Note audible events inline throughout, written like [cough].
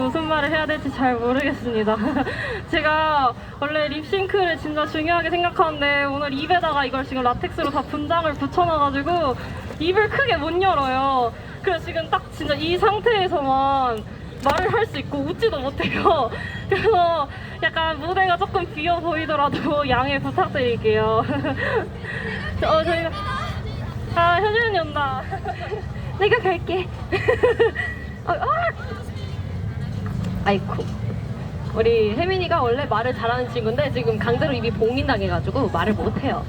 무슨 말을 해야 될지 잘 모르겠습니다. [laughs] 제가 원래 립싱크를 진짜 중요하게 생각하는데 오늘 입에다가 이걸 지금 라텍스로 다 분장을 붙여놔가지고 입을 크게 못 열어요. 그래서 지금 딱 진짜 이 상태에서만 말을 할 수 있고 웃지도 못해요. [laughs] 그래서 약간 무대가 조금 비어 보이더라도 양해 부탁드릴게요. [laughs] 어, 저희가 아 현준 언니 온다. 내가 갈게. 어, 아! 아이쿠. 우리 혜민이가 원래 말을 잘하는 친구인데 지금 강제로 입이 봉인당해가지고 말을 못해요.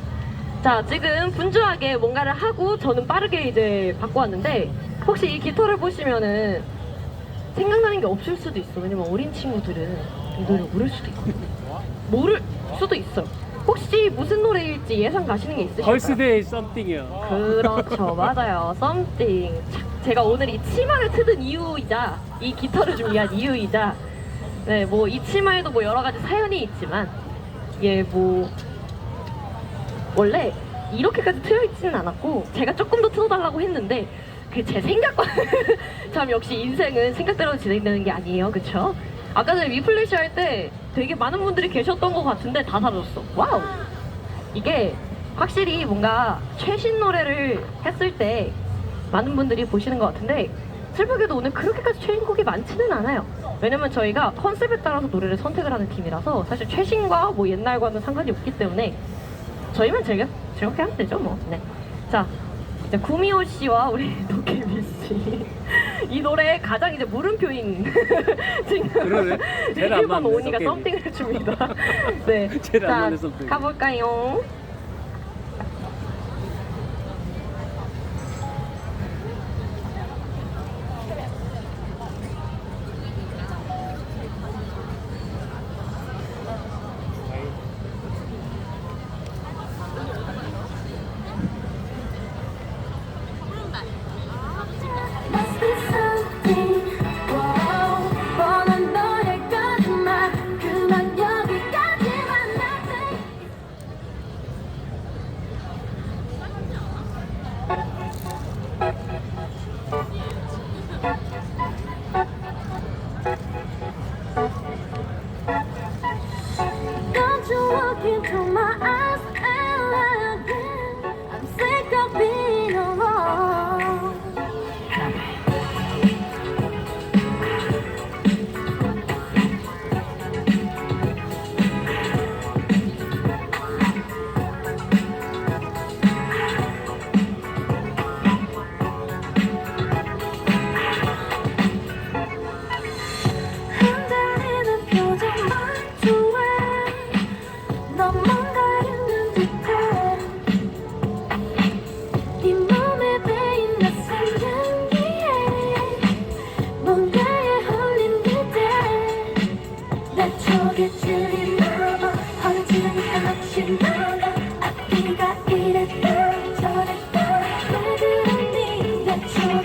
자, 지금 분주하게 뭔가를 하고 저는 빠르게 이제 바꿔 왔는데 혹시 이 깃털을 보시면은 생각나는 게 없을 수도 있어. 왜냐면 어린 친구들은 이 노래 모를 수도 있거든요. 모를 수도 있어요. 혹시 무슨 노래일지 예상 가시는 게 있으실까요? 걸스데이 썸띵이요. 그렇죠 맞아요 썸띵 제가 오늘 이 치마를 트든 이유이자 이 깃털을 준비한 이유이자 네 뭐 이 치마에도 뭐 여러 가지 사연이 있지만 예뭐 원래 이렇게까지 트여 있지는 않았고 제가 조금 더 틀어달라고 했는데 그 제 생각과 [laughs] 참 역시 인생은 생각대로 진행되는 게 아니에요. 그쵸? 아까 전에 위플래시 할 때 되게 많은 분들이 계셨던 것 같은데 다 사라졌어. 와우! 이게 확실히 뭔가 최신 노래를 했을 때 많은 분들이 보시는 것 같은데 슬프게도 오늘 그렇게까지 최신곡이 많지는 않아요. 왜냐면 저희가 컨셉에 따라서 노래를 선택을 하는 팀이라서 사실 최신과 뭐 옛날과는 상관이 없기 때문에 저희만 즐겨, 즐겁게 하면 되죠 뭐. 네. 자, 이제 구미호 씨와 우리 [laughs] 도깨비 씨. 이 노래의 가장 이제 물음표인 [laughs] 지금 그러네. 제일 안 1번 맞네, 오니가 도깨비. 썸띵을 해줍니다. 네. [laughs] 제일 안 자, 썸띵. 가볼까요? Don't you look into my eyes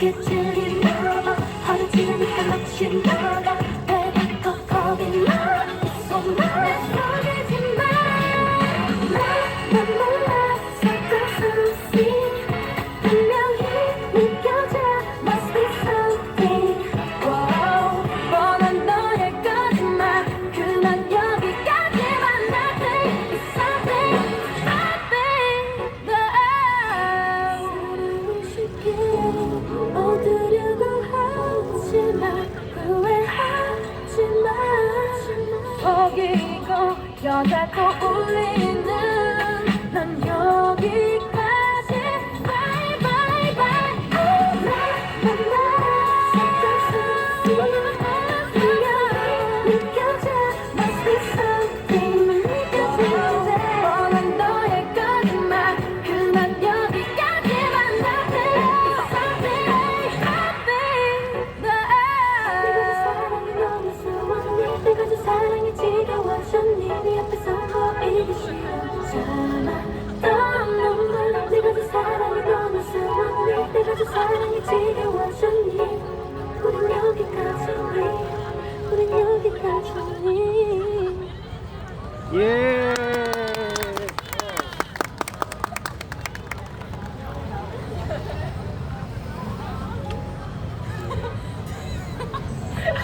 내쪽 자고 울리는 난 여기까지